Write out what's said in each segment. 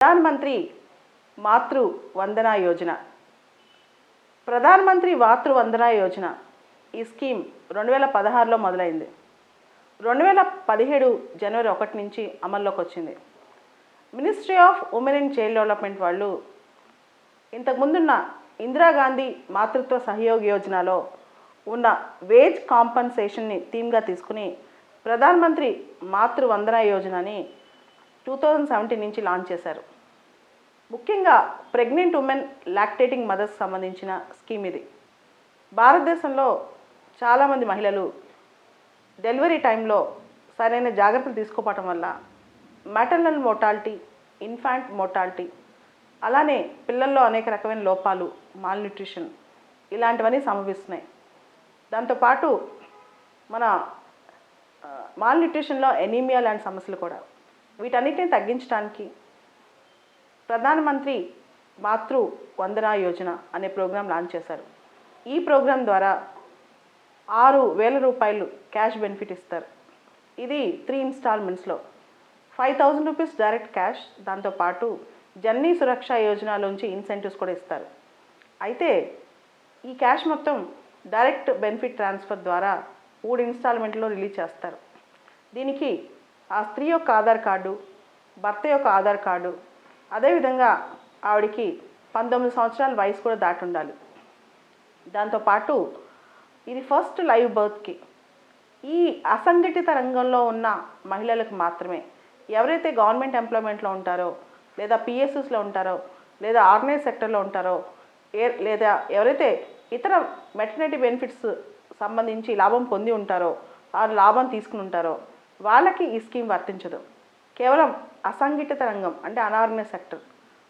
ప్రధానమంత్రి మాతృ వందనా యోజన. ప్రధానమంత్రి మాతృ వందనా యోజన ఈ స్కీమ్ రెండు వేల పదహారులో మొదలైంది. రెండు వేల పదిహేడు జనవరి ఒకటి నుంచి అమల్లోకి వచ్చింది. Ministry of women and child development వాళ్ళు ఇంతకుముందున్న ఇందిరాగాంధీ మాతృత్వ సహయోగ యోజనలో ఉన్న వేజ్ కాంపన్సేషన్ని థీమ్గా తీసుకుని ప్రధానమంత్రి మాతృ వందనా యోజనని టూ థౌజండ్ సెవెంటీన్ నుంచి లాంచ్ చేశారు. ముఖ్యంగా ప్రెగ్నెంట్ ఉమెన్ లాక్టేటింగ్ మదర్స్ సంబంధించిన స్కీమ్ ఇది. భారతదేశంలో చాలామంది మహిళలు డెలివరీ టైంలో సరైన జాగ్రత్తలు తీసుకోవటం వల్ల మ్యాటర్నల్ మోటాలిటీ ఇన్ఫాంట్ మోటాలిటీ అలానే పిల్లల్లో అనేక రకమైన లోపాలు మాల్న్యూట్రిషన్ ఇలాంటివన్నీ సంభవిస్తున్నాయి. దాంతోపాటు మన మాల్న్యూట్రిషన్లో ఎనీమియా లాంటి సమస్యలు కూడా వీటన్నిటిని తగ్గించడానికి ప్రధానమంత్రి మాతృ వందన యోజన అనే ప్రోగ్రాం లాంచ్ చేశారు. ఈ ప్రోగ్రాం ద్వారా ఆరు వేల రూపాయలు క్యాష్ బెనిఫిట్ ఇస్తారు. ఇది three ఇన్స్టాల్మెంట్స్లో. Five thousand rupees direct cash దాంతోపాటు జన్నీ సురక్ష యోజనలోంచి ఇన్సెంటివ్స్ కూడా ఇస్తారు. అయితే ఈ క్యాష్ మొత్తం డైరెక్ట్ బెనిఫిట్ ట్రాన్స్ఫర్ ద్వారా మూడు ఇన్స్టాల్మెంట్లో రిలీజ్ చేస్తారు. దీనికి ఆ స్త్రీ యొక్క ఆధార్ కార్డు భర్త యొక్క ఆధార్ కార్డు అదేవిధంగా ఆవిడికి పంతొమ్మిది సంవత్సరాల వయసు కూడా దాటి ఉండాలి. దాంతోపాటు ఇది ఫస్ట్ లైవ్ బర్త్కి. ఈ అసంఘటిత రంగంలో ఉన్న మహిళలకు మాత్రమే ఎవరైతే గవర్నమెంట్ ఎంప్లాయ్మెంట్లో ఉంటారో లేదా పిఎస్ఎస్లో ఉంటారో లేదా ఆర్గనైజ్ సెక్టర్లో ఉంటారో ఏ లేదా ఎవరైతే ఇతర మెటర్నిటీ బెనిఫిట్స్ సంబంధించి లాభం పొంది ఉంటారో ఆ లాభం తీసుకుని ఉంటారో వాళ్ళకి ఈ స్కీమ్ వర్తించదు. కేవలం అసంఘటిత రంగం అంటే అనార్గనైజ్ సెక్టర్.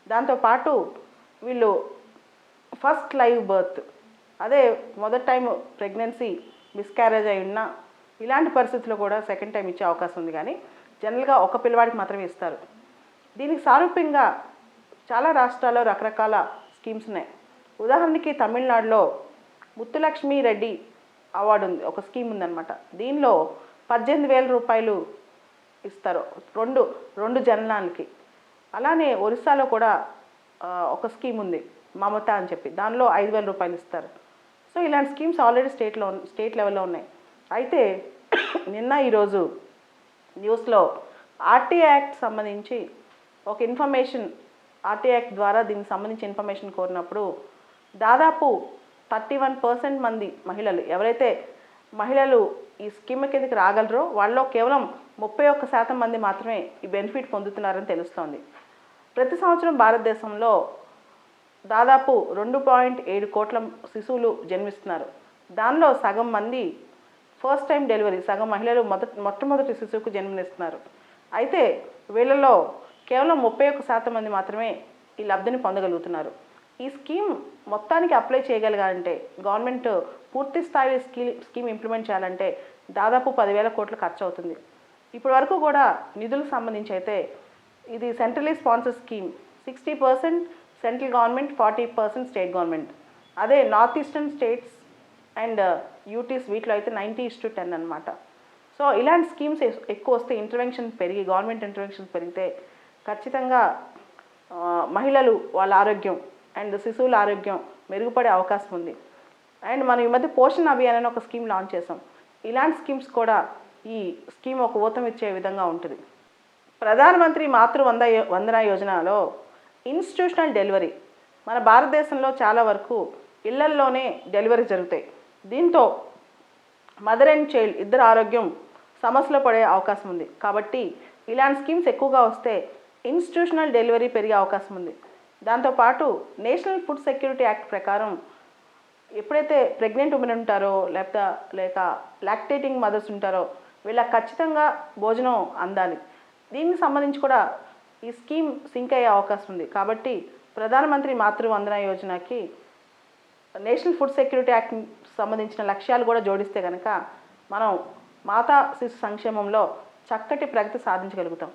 దాంతోపాటు వీళ్ళు ఫస్ట్ లైవ్ బర్త్. అదే మొదటి టైం ప్రెగ్నెన్సీ మిస్క్యారేజ్ అయి ఉన్నా ఇలాంటి పరిస్థితుల్లో కూడా సెకండ్ టైం ఇచ్చే అవకాశం ఉంది. కానీ జనరల్గా ఒక పిల్లవాడికి మాత్రమే ఇస్తారు. దీనికి సారూప్యంగా చాలా రాష్ట్రాల్లో రకరకాల స్కీమ్స్ ఉన్నాయి. ఉదాహరణకి తమిళనాడులో ముత్తులక్ష్మి రెడ్డి అవార్డు ఉంది. ఒక స్కీమ్ ఉందన్నమాట. దీనిలో పద్దెనిమిది వేల రూపాయలు ఇస్తారు. రెండు రెండు జననానికి. అలానే ఒరిస్సాలో కూడా ఒక స్కీమ్ ఉంది మమత అని చెప్పి. దానిలో ఐదు వేల రూపాయలు ఇస్తారు. సో ఇలాంటి స్కీమ్స్ ఆల్రెడీ స్టేట్లో స్టేట్ లెవెల్లో ఉన్నాయి. అయితే నిన్న ఈరోజు న్యూస్లో ఆర్టీ యాక్ట్ సంబంధించి ఒక ఇన్ఫర్మేషన్ ఆర్టీ యాక్ట్ ద్వారా దీనికి సంబంధించి ఇన్ఫర్మేషన్ కోరినప్పుడు దాదాపు థర్టీ వన్ పర్సెంట్ మంది మహిళలు ఎవరైతే మహిళలు ఈ స్కీమ్ కిందకి రాగలరో వాళ్ళలో కేవలం ముప్పై ఒక్క శాతం మంది మాత్రమే ఈ బెనిఫిట్ పొందుతున్నారని తెలుస్తోంది. ప్రతి సంవత్సరం భారతదేశంలో దాదాపు రెండు పాయింట్ ఏడు కోట్ల శిశువులు జన్మిస్తున్నారు. దానిలో సగం మంది ఫస్ట్ టైం డెలివరీ సగం మహిళలు మొదటి మొట్టమొదటి శిశువుకు జన్మనిస్తున్నారు. అయితే వీళ్ళలో కేవలం ముప్పై ఒక్క శాతం మంది మాత్రమే ఈ లబ్ధిని పొందగలుగుతున్నారు. ఈ స్కీమ్ మొత్తానికి అప్లై చేయగలగాలంటే గవర్నమెంట్ పూర్తి స్థాయి స్కీ స్కీమ్ ఇంప్లిమెంట్ చేయాలంటే దాదాపు పదివేల కోట్లు ఖర్చు అవుతుంది ఇప్పటి వరకు కూడా నిధులకు సంబంధించి అయితే ఇది centrally sponsor scheme. Sixty percent central government forty percent state government. అదే north eastern states and UTs వీటిలో అయితే నైంటీ ఇస్ టు టెన్ అనమాట సో ఇలాంటి స్కీమ్స్ ఎక్కువ వస్తే ఇంటర్వెన్షన్ పెరిగి గవర్నమెంట్ ఇంటర్వెన్షన్ పెరిగితే ఖచ్చితంగా మహిళలు వాళ్ళ ఆరోగ్యం అండ్ శిశువుల ఆరోగ్యం మెరుగుపడే అవకాశం ఉంది. అండ్ మనం ఈ మధ్య పోషణ అభియాన్ అని ఒక స్కీమ్ లాంచ్ చేసాం ఇలాంటి స్కీమ్స్ కూడా ఈ స్కీమ్ ఒక ఊతం ఇచ్చే విధంగా ఉంటుంది. ప్రధానమంత్రి మాతృ వంద యో- వందన యోజనలో ఇన్స్టిట్యూషనల్ డెలివరీ మన భారతదేశంలో చాలా వరకు ఇళ్ళల్లోనే డెలివరీ జరుగుతాయి. దీంతో మదర్ అండ్ చైల్డ్ ఇద్దరు ఆరోగ్యం సమస్యలో పడే అవకాశం ఉంది. కాబట్టి ఇలాంటి స్కీమ్స్ ఎక్కువగా వస్తే ఇన్స్టిట్యూషనల్ డెలివరీ పెరిగే అవకాశం ఉంది. దాంతోపాటు నేషనల్ ఫుడ్ సెక్యూరిటీ యాక్ట్ ప్రకారం ఎప్పుడైతే ప్రెగ్నెంట్ ఉమెన్ ఉంటారో లేకపోతే లేక లాక్టేటింగ్ మదర్స్ ఉంటారో వీళ్ళకి ఖచ్చితంగా భోజనం అందాలి. దీనికి సంబంధించి కూడా ఈ స్కీమ్ సింక్ అయ్యే అవకాశం ఉంది. కాబట్టి ప్రధానమంత్రి మాతృ వందన యోజనకి నేషనల్ ఫుడ్ సెక్యూరిటీ యాక్ట్ సంబంధించిన లక్ష్యాలు కూడా జోడిస్తే కనుక మనం మాతా శిశు సంక్షేమంలో చక్కటి ప్రగతి సాధించగలుగుతాం.